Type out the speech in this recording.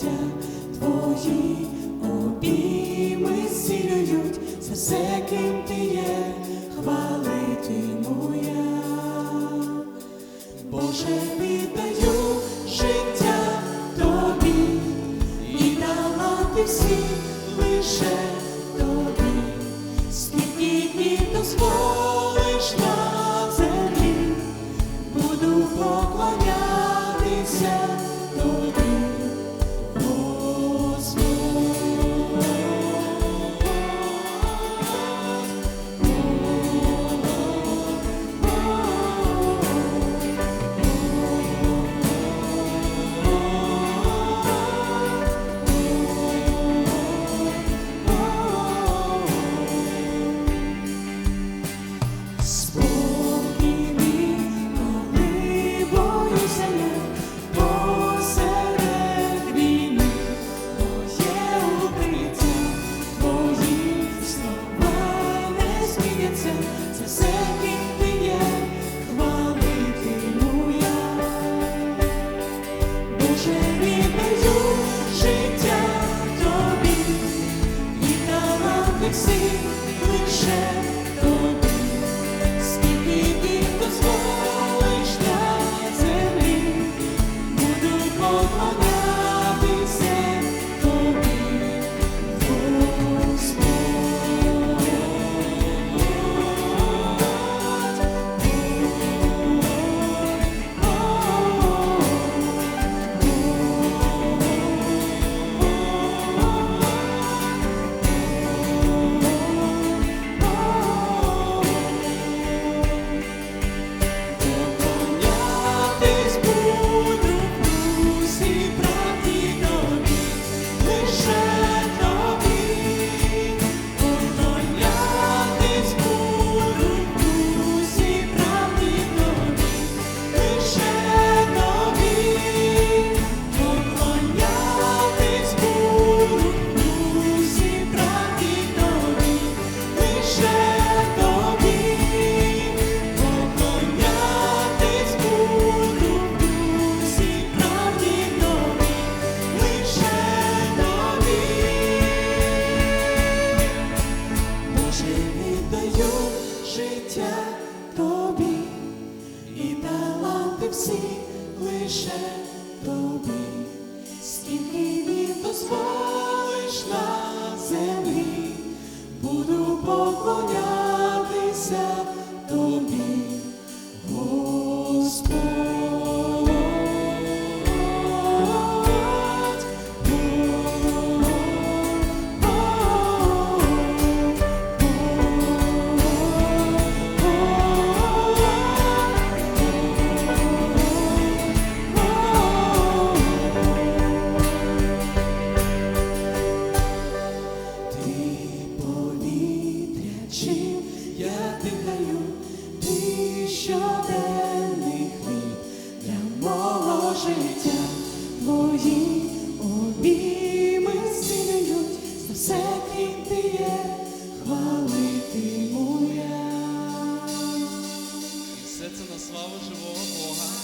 обійняття, твої обійми зцілюють за все, ким ти є, хвалитиму я. Боже, віддаю життя тобі і дала ти всі лише тобі, скільки днів дозволиш нам. could see, we share. тобі, і таланти всі лише тобі, скільки від. життя твої обійми зцілюють, за все крім ти є, хвалити моя. І все це на славу живого Бога.